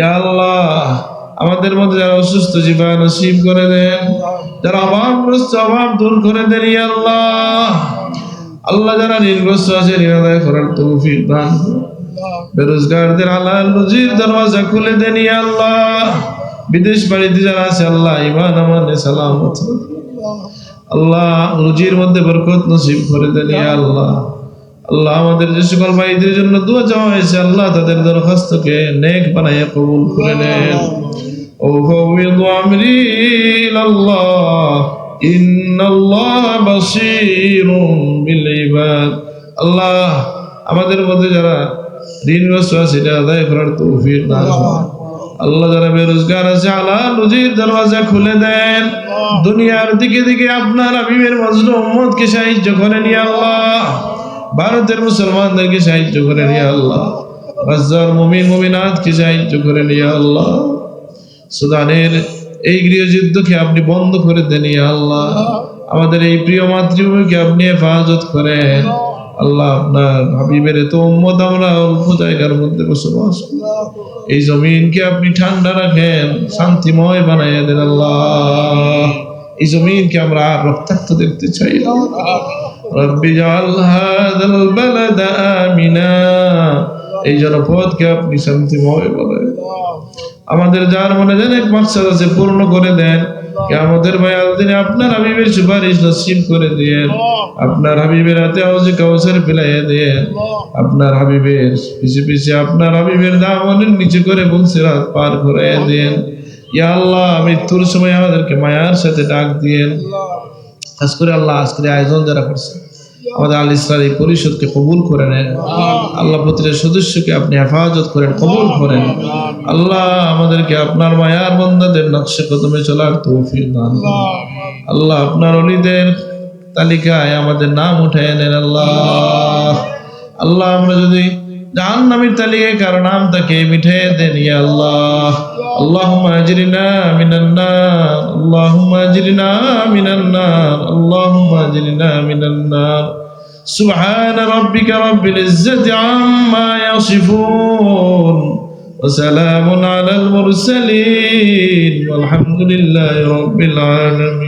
আল্লাহ, আমাদের মধ্যে যারা অসুস্থ জীবন নসিব করে দেন, যারা অভাবগ্রস্ত অভাব দূর করে দেন আল্লাহ। আল্লাহ যারা ঋণগ্রস্ত আছে আদায় করার তৌফিক দান। বেরোজগারদের হালাল রুজির দরওয়াজা খুলে দেন আল্লাহ। বিদেশ বাড়িতে যারা আছে, আল্লাহ ইমান আমানে, সালামত। আল্লাহ রুজির মধ্যে বরকত নসিব করে দেন, ইয়া আল্লাহ। আল্লাহ আমাদের যে সকল ভাইদের জন্য দোয়া চাওয়া হয়েছে আল্লাহ তাদের দরখাস্তকে নেক বানাইয়া কবুল করে নেন ও فوض أمري إلى الله إن الله بصير بالعباد আল্লাহ আমাদের মধ্যে যারা ঋণগ্রস্ত আছে সেটা আদায় করার তৌফিক দান করুন। আল্লাহ যারা বেরোজগার আছে আল্লাহ রুজির দরওয়াজা খুলে দেন দুনিয়ার দিকে দিকে আপনার আবিবের মজলুম উম্মতকে সাহায্য করেন ইয়া আল্লাহ ভারতের মুসলমানদেরকে সাহায্য করেন, ইয়া আল্লাহ। গাজ্জার মুমিন, মুমিনাতকে সাহায্য করেন, ইয়া আল্লাহ। সুদানের এই গৃহযুদ্ধকে আপনি বন্ধ করে দেন, ইয়া আল্লাহ। আমাদের এই প্রিয় মাতৃভূমিকে আপনি হেফাজত করেন। আল্লাহ আপনার হাবিবের তো উম্মত, আমরা অল্প জায়গার মধ্যে বসবাস এই জমিনকে আপনি ঠান্ডা রাখেন, শান্তিময় বানাইয়া দেন, আল্লাহ। এই জমিনকে আমরা আর রক্তাক্ত দেখতে চাই না। رب اجعل هذا البلد آمنا এই জনপদকে আপনি শান্তিময় বলেন আমাদের যার মনে যেন এক মাকসাদ আছে পূর্ণ করে দেন কে আমাদের ভাইয়াল দিনে আপনার হাবিবের সুপারিশ নসিব করে দিয়েন আপনার হাবিবের হাতে আওয়াজে কাউসার ফেলাইয়া দেন আপনার হাবিবের পিছে পিছে আপনার হাবিবের দামনের নিচে করে বলছে রাত পার করাইয়া দেন ইয়া আল্লাহ মৃত্যুর সময় আমাদেরকে মায়ার সাথে ডাক দিয়েন খাস করে আল্লাহ আজকের আয়োজন যারা করছে, আমাদের আল ইসলার এই পরিষদকে কবুল করে নেন। আল্লাহ প্রতিটা সদস্যকে আপনি হেফাজত করেন, কবুল করেন। আল্লাহ আমাদেরকে আপনার মায়ার বন্দাদের নকশে কদমে চলার তৌফিক দান আল্লাহ আপনার অলিদের তালিকায় আমাদের নাম উঠে নেন আল্লাহ। আল্লাহ আমরা যদি জাহান্নামের তালিকায় কারো নাম তাকে মিঠে দেন ইয়া আল্লাহ اللهم اجرنا من النار اللهم اجرنا من النار اللهم اجرنا من النار سبحان ربك رب العزة عما يصفون وسلام على المرسلين والحمد لله رب العالمين